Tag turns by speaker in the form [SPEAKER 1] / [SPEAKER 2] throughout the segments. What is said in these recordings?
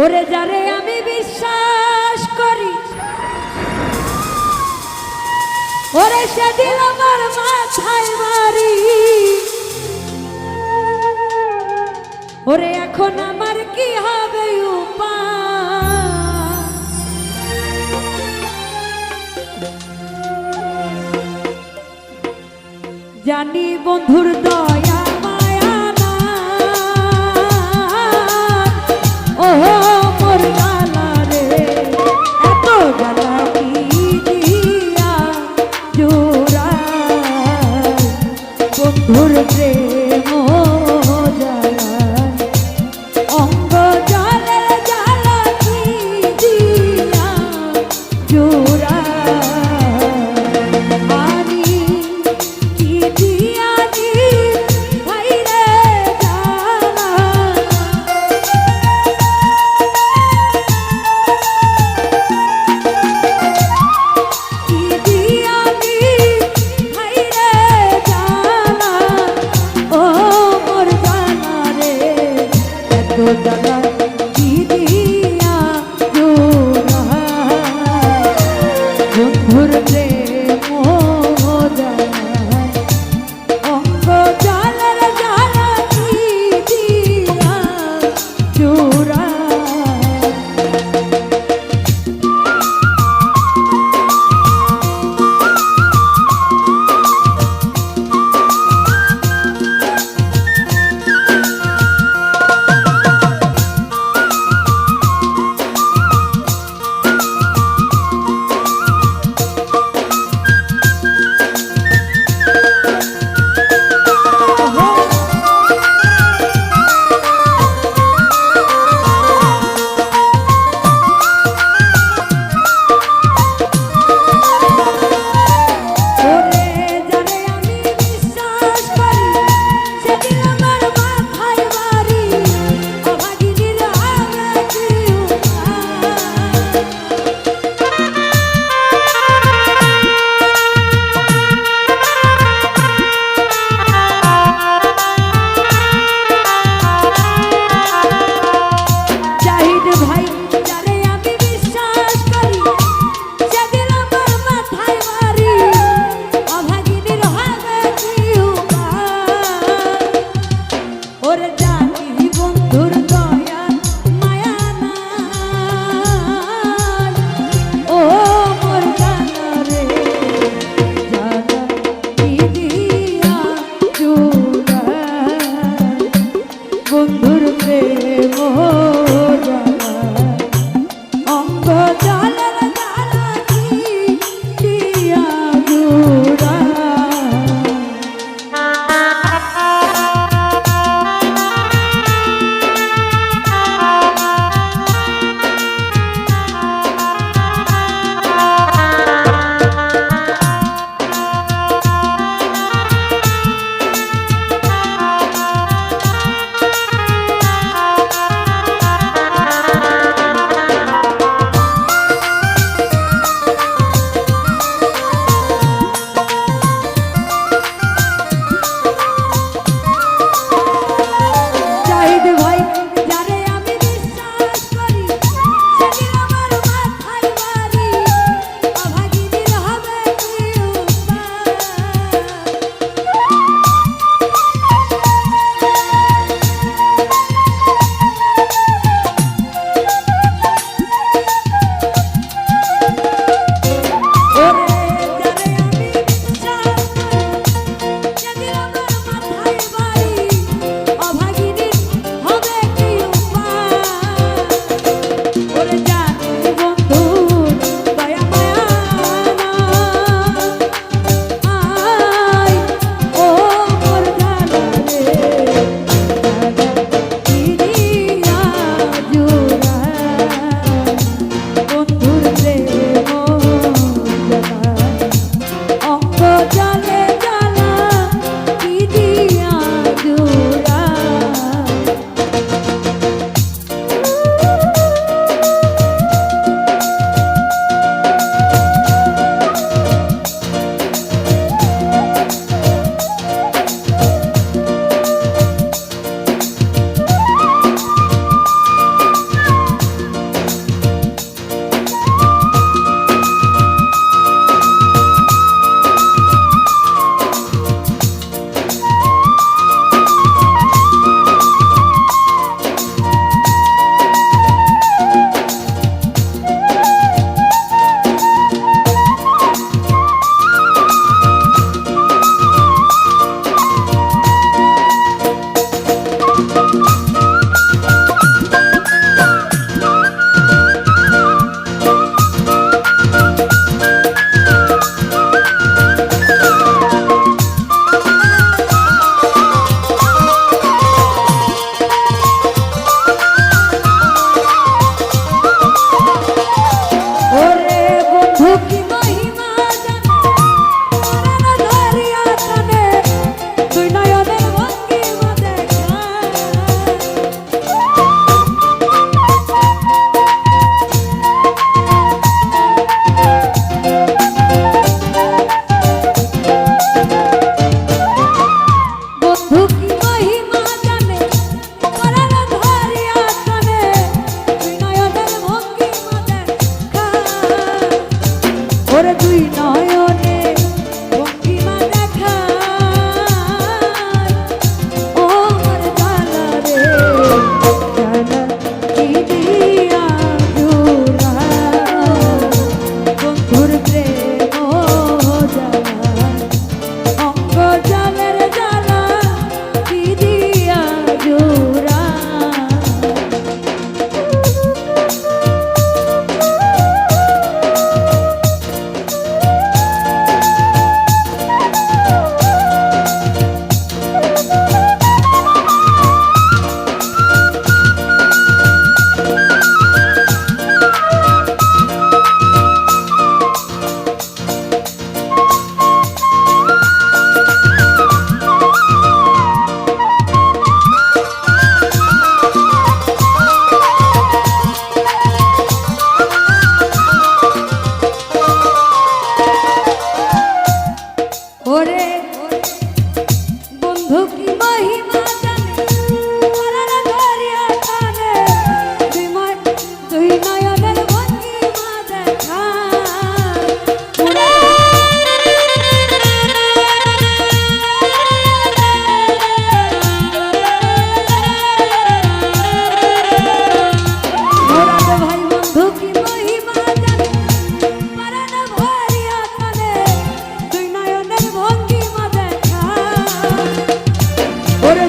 [SPEAKER 1] ওরে যারে আমি বিশ্বাস করি। ওরে সেদিন আমার মাথায় মারি। ওরে এখন আমার কি হবে জানি বন্ধুর দয়া ওহো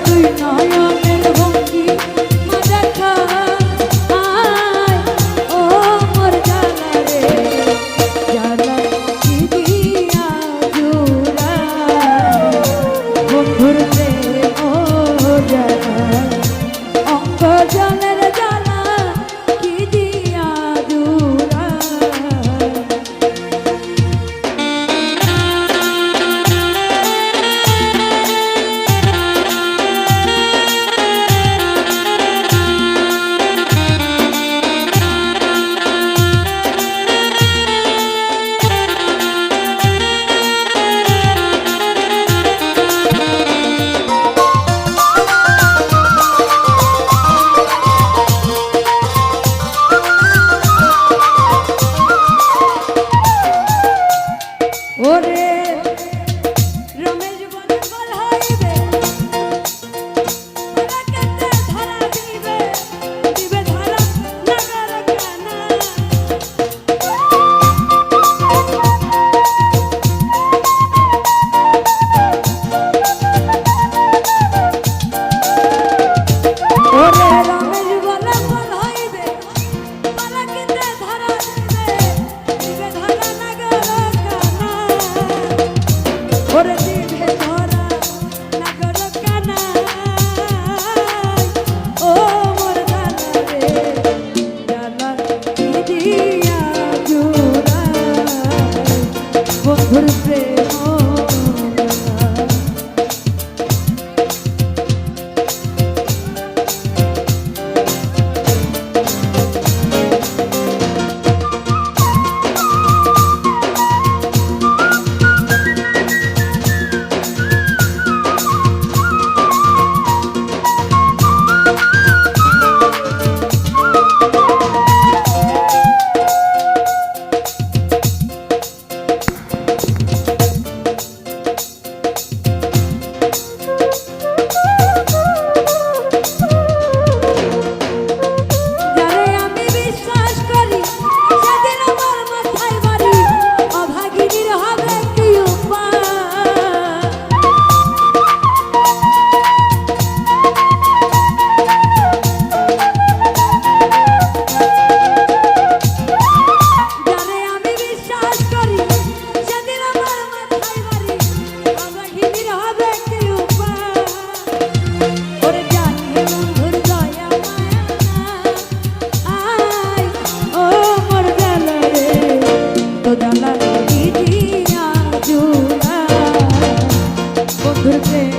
[SPEAKER 1] তুই নয়নে say ঘুরতে